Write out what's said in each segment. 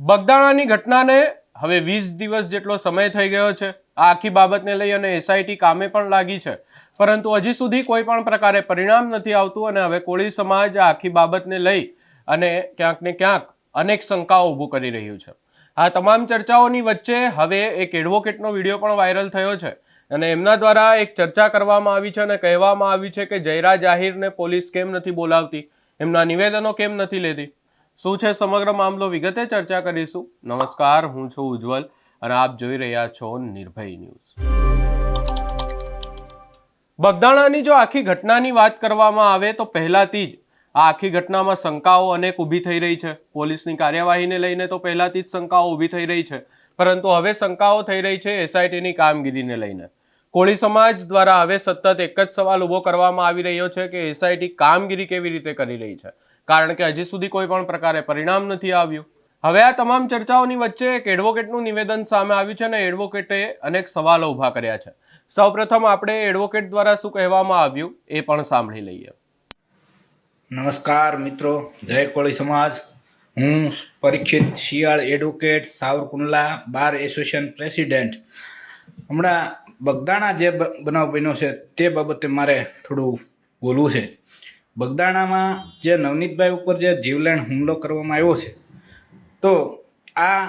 બગદાણાની ઘટનાને હવે વીસ દિવસ જેટલો સમય થઈ ગયો છે. આ આખી બાબતને લઈ અને એસઆઈટી કામે પણ લાગી છે. પરંતુ હજી સુધી કોઈ પણ પ્રકારે પરિણામ નથી આવતું અને હવે કોળી સમાજ આ આખી બાબતને લઈ અને ક્યાંક ને ક્યાંક અનેક શંકાઓ ઊભું કરી રહ્યું છે. આ તમામ ચર્ચાઓની વચ્ચે હવે એક એડવોકેટનો વીડિયો પણ વાયરલ થયો છે અને એમના દ્વારા એક ચર્ચા કરવામાં આવી છે અને કહેવામાં આવ્યું છે કે જયરા જાહીરને પોલીસ કેમ નથી બોલાવતી? એમના નિવેદનો કેમ નથી લેતી? શું છે સમગ્ર મામલો? વિગતે ચર્ચા કરીશું. નમસ્કાર, હું છું ઉજ્જવલ અને આપ જોઈ રહ્યા છો નિર્ભય ન્યૂઝ. બગદાણાની જો આખી ઘટનાની વાત કરવામાં આવે તો પહેલાથી જ આ આખી ઘટનામાં શંકાઓ અનેક ઊભી થઈ રહી છે. પોલીસની કાર્યવાહીને લઈને તો પહેલાથી જ શંકાઓ ઊભી થઈ રહી છે. પરંતુ હવે શંકાઓ થઈ રહી છે એસઆઈટીની કામગીરીને લઈને. કોળી સમાજ દ્વારા હવે સતત એક જ સવાલ ઊભો કરવામાં આવી રહ્યો છે કે એસઆઈટી કામગીરી કેવી રીતે કરી રહી છે? કારણ કે હજી સુધી કોઈ પણ પ્રકારે પરિણામ નથી આવ્યું. હવે આ તમામ ચર્ચાઓની વચ્ચે એક એડવોકેટનું નિવેદન સામે આવ્યું છે અને એડવોકેટે અનેક સવાલો ઊભા કર્યા છે. સૌપ્રથમ આપણે એડવોકેટ દ્વારા શું કહેવામાં આવ્યું એ પણ સાંભળી લઈએ. નમસ્કાર મિત્રો, જય કોળી સમાજ. હું Parikshit Shiyal advocate Savarkundla bar association president. હમણાં બગદાણા જે બનાવ બન્યો છે તે બાબતે મારે થોડું બોલવું છે. બગદાણામાં જે નવનીતભાઈ ઉપર જે જીવલેણ હુમલો કરવામાં આવ્યો છે, તો આ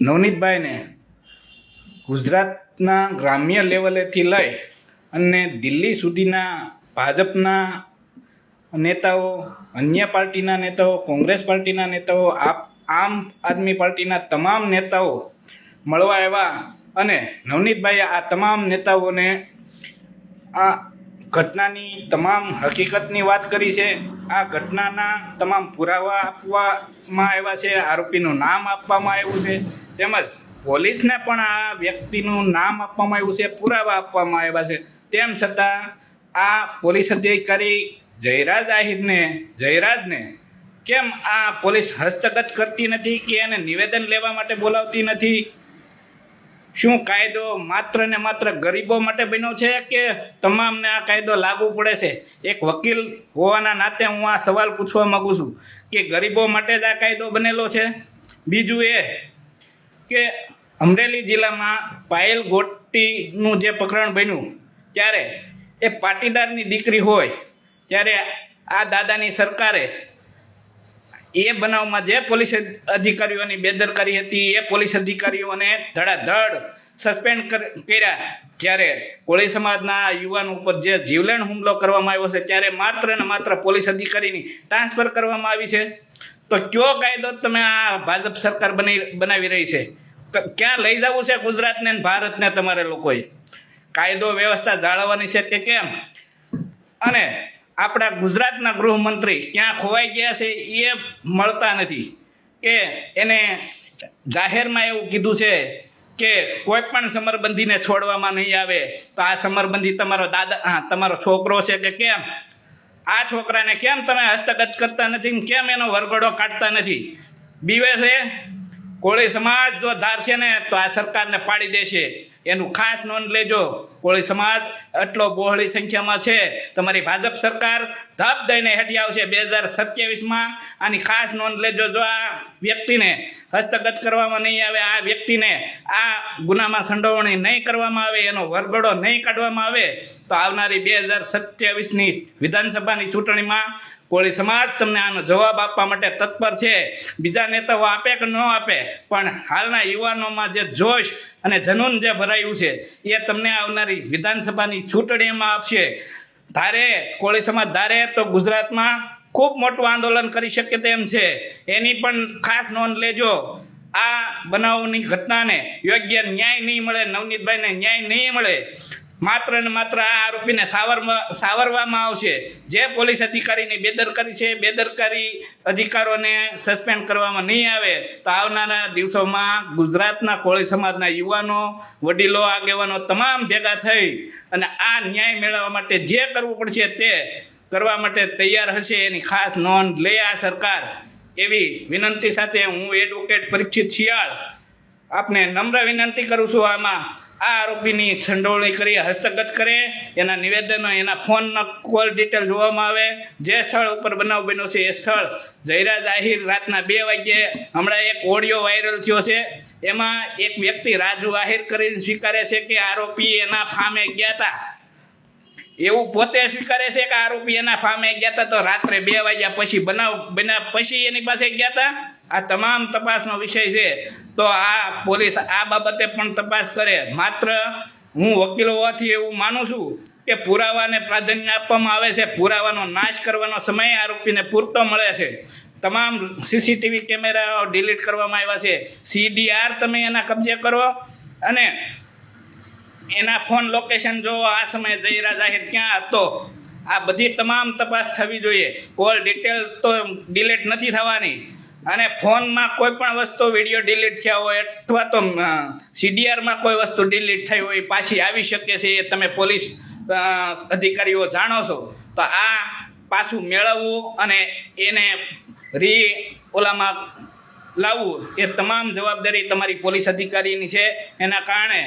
નવનીતભાઈને ગુજરાતના ગ્રામ્ય લેવલેથી લઈ અને દિલ્હી સુધીના ભાજપના નેતાઓ, અન્ય પાર્ટીના નેતાઓ, કોંગ્રેસ પાર્ટીના નેતાઓ, આપ, આમ આદમી પાર્ટીના તમામ નેતાઓ મળવા આવ્યા અને નવનીતભાઈએ આ તમામ નેતાઓને આ ઘટનાની તમામ હકીકતની વાત કરી છે. આ ઘટનાના તમામ પુરાવા આપવામાં આવ્યા છે, આરોપીનું નામ આપવામાં આવ્યું છે, તેમજ પોલીસને પણ આ વ્યક્તિનું નામ આપવામાં આવ્યું છે, પુરાવા આપવામાં આવ્યા છે. તેમ છતાં આ પોલીસ અધિકારી જયરાજ આહિરને, જયરાજને કેમ આ પોલીસ હસ્તગત કરતી નથી કે એને નિવેદન લેવા માટે બોલાવતી નથી? શું કાયદો માત્ર ને માત્ર ગરીબો માટે બન્યો છે કે તમામને આ કાયદો લાગુ પડે છે? એક વકીલ હોવાના નાતે હું આ સવાલ પૂછવા માંગુ છું કે ગરીબો માટે જ આ કાયદો બનેલો છે? બીજું એ કે અમરેલી જિલ્લામાં પાયલ ગોટીનું જે પ્રકરણ બન્યું, ત્યારે એ પાટીદારની દીકરી હોય, ત્યારે આ દાદાની સરકારે એ બનાવમાં જે પોલીસ અધિકારીઓની બેદરકારી હતી, એ પોલીસ અધિકારીઓને ધડાધડ સસ્પેન્ડ કર- કર્યા. જ્યારે કોળી સમાજના યુવાન ઉપર જે જીવલેણ હુમલો કરવામાં આવ્યો છે, ત્યારે માત્ર ને માત્ર પોલીસ અધિકારીની ટ્રાન્સફર કરવામાં આવી છે. તો કયો કાયદો તમે આ ભાજપ સરકાર બની, બનાવી રહી છે? ક્યાં લઈ જવું છે ગુજરાતને ભારતને તમારે લોકોએ? કાયદો વ્યવસ્થા જાળવવાની છે કે કેમ? અને આપણા ગુજરાતના ગૃહમંત્રી ક્યાં ખોવાઈ ગયા છે એ મળતા નથી. કે એને જાહેરમાં એવું કીધું છે કે કોઈ પણ સમરબંધીને છોડવામાં નહીં આવે. તો આ સમરબંધી તમારો દાદા હા તમારો છોકરો છે કે કેમ? આ છોકરાને કેમ તમે હસ્તગત કરતા નથી કેમ એનો વરઘોડો કાઢતા નથી? બીવે છે, કોળી સમાજ જો ધારશે ને તો આ સરકારને પાડી દેશે. એનું ખાસ નોંધ લેજો. કોળી સમાજ આટલો બહોળી સંખ્યામાં છે. તમારી ભાજપ સરકાર ધબ દઈને હેઠી આવશે બે હજાર સત્યાવીસમાં. આની ખાસ નોંધ લેજો જો આ વ્યક્તિને હસ્તગત કરવામાં નહીં આવે, આ વ્યક્તિને આ ગુનામાં સંડોવણી નહીં કરવામાં આવે, એનો વરઘોડો નહીં કાઢવામાં આવે, તો આવનારી બે હજાર સત્યાવીસની વિધાનસભાની ચૂંટણીમાં કોળી સમાજ તમને આનો જવાબ આપવા માટે તત્પર છે. બીજા નેતાઓ આપે કે ન આપે, પણ હાલના યુવાનોમાં જે જોશ અને જનૂન જે ભરાયું છે, એ તમને આવનારી વિધાનસભાની ચૂંટણીમાં આપશે. ધારે, કોળી સમાજ ધારે તો ગુજરાતમાં ખૂબ મોટું આંદોલન કરી શકે તેમ છે. એની પણ ખાસ નોંધ લેજો. આ બનાવની ઘટનાને યોગ્ય ન્યાય નહીં મળે, નવનીતભાઈને ન્યાય નહીં મળે. માત્ર ને માત્ર આ આરોપીને સાવરમાં સાવરવામાં આવશે. જે પોલીસ અધિકારીની બેદરકારી છે, બેદરકારી અધિકારોને સસ્પેન્ડ કરવામાં નહીં આવે, તો આવનારા દિવસોમાં ગુજરાતના કોળી સમાજના યુવાનો, વડીલો, આગેવાનો તમામ ભેગા થઈ અને આ ન્યાય મેળવવા માટે જે કરવું પડશે તે કરવા માટે તૈયાર હશે, એની ખાસ નોંધ લે આ સરકાર. એવી વિનંતી સાથે હું એડવોકેટ પરીક્ષિત શિયાળ આપને નમ્ર વિનંતી કરું છું આમાં આ આરોપીની સંડોવણી કરી હસ્તગત કરે, એના નિવેદનો, એના ફોનના કોલ ડિટેલ જોવામાં આવે. જે સ્થળ ઉપર બનાવ બન્યો છે એ સ્થળ જયરાજ આહિર રાતના બે વાગ્યે હમણાં એક ઓડિયો વાયરલ થયો છે. એમાં એક વ્યક્તિ રાજુ આહિર કરીને સ્વીકારે છે કે આરોપી એના ફામે ગયા હતા. એવું પોતે સ્વીકારે છે કે આરોપી એના ફામે ગયા હતા તો રાત્રે બે વાગ્યા પછી બનાવ બન્યા પછી એની પાસે ગયા હતા આ તમામ તપાસનો વિષય છે. તો આ પોલીસ આ બાબતે પણ તપાસ કરે. માત્ર હું વકીલ હોવાથી એવું માનું છું કે પુરાવાને પ્રાધાન્ય આપવામાં આવે છે. પુરાવાનો નાશ કરવાનો સમય આરોપીને પૂરતો મળે છે. તમામ સીસીટીવી કેમેરાઓ ડિલીટ કરવામાં આવ્યા છે. સીડીઆર તમે એના કબજે કરો. અને એના ફોન લોકેશન જો આ સમયે જયરા જાહેર ક્યાં હતો, આ બધી તમામ તપાસ થવી જોઈએ. કોલ ડિટેલ તો ડિલીટ નથી થવાની. અને ફોનમાં કોઈ પણ વસ્તુ વીડિયો ડિલીટ થયા હોય અથવા તો સીડીઆરમાં કોઈ વસ્તુ ડિલીટ થઈ હોય, પાછી આવી શકે છે એ તમે પોલીસ અધિકારીઓ જાણો છો. તો આ પાછું મેળવવું અને એને રી ઓલામાં લાવવું એ તમામ જવાબદારી તમારી પોલીસ અધિકારીની છે. એના કારણે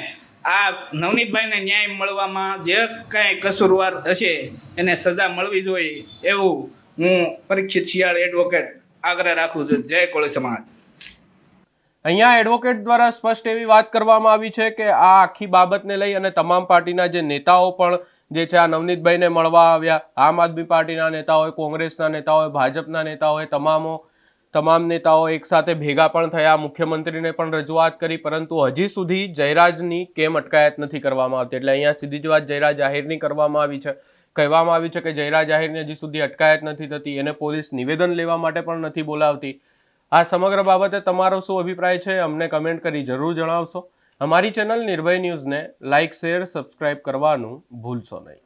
આ નવનીતભાઈને ન્યાય મળવામાં જે કાંઈ કસૂરવાર હશે, એને સજા મળવી જોઈએ એવું હું પરીક્ષિત શિયાળ એડવોકેટ આગ્રહ રાખું છું. જય કોળી સમાજ. અહીંયા એડવોકેટ દ્વારા સ્પષ્ટ એવી વાત કરવામાં આવી છે કે આ આખી બાબતને લઈ અને તમામ પાર્ટીના જે નેતાઓ પણ જે છે આ નવનીતભાઈને મળવા આવ્યા. આમ આદમી પાર્ટીના નેતા હોય, કોંગ્રેસના નેતા હોય, ભાજપના નેતા હોય, તમામો તમામ નેતાઓ એકસાથે ભેગા પણ થયા, મુખ્યમંત્રીને પણ રજૂઆત કરી, પરંતુ હજી સુધી જયરાજની કેમ અટકાયત નથી કરવામાં આવતી? એટલે અહીંયા સીધી જ વાત જયરાજ જાહેરની કરવામાં આવી છે. કહેવામાં આવ્યું છે કે જયરાજ જાહેરની હજી સુધી અટકાયત નથી થતી, એને પોલીસ નિવેદન લેવા માટે પણ નથી બોલાવતી. આ સમગ્ર બાબતે તમારો શું અભિપ્રાય છે? અમને કમેન્ટ કરી જરૂર જણાવશો. અમારી ચેનલ નિર્ભય ન્યૂઝને લાઇક, શેર, સબસ્ક્રાઇબ કરવાનું ભૂલશો નહીં.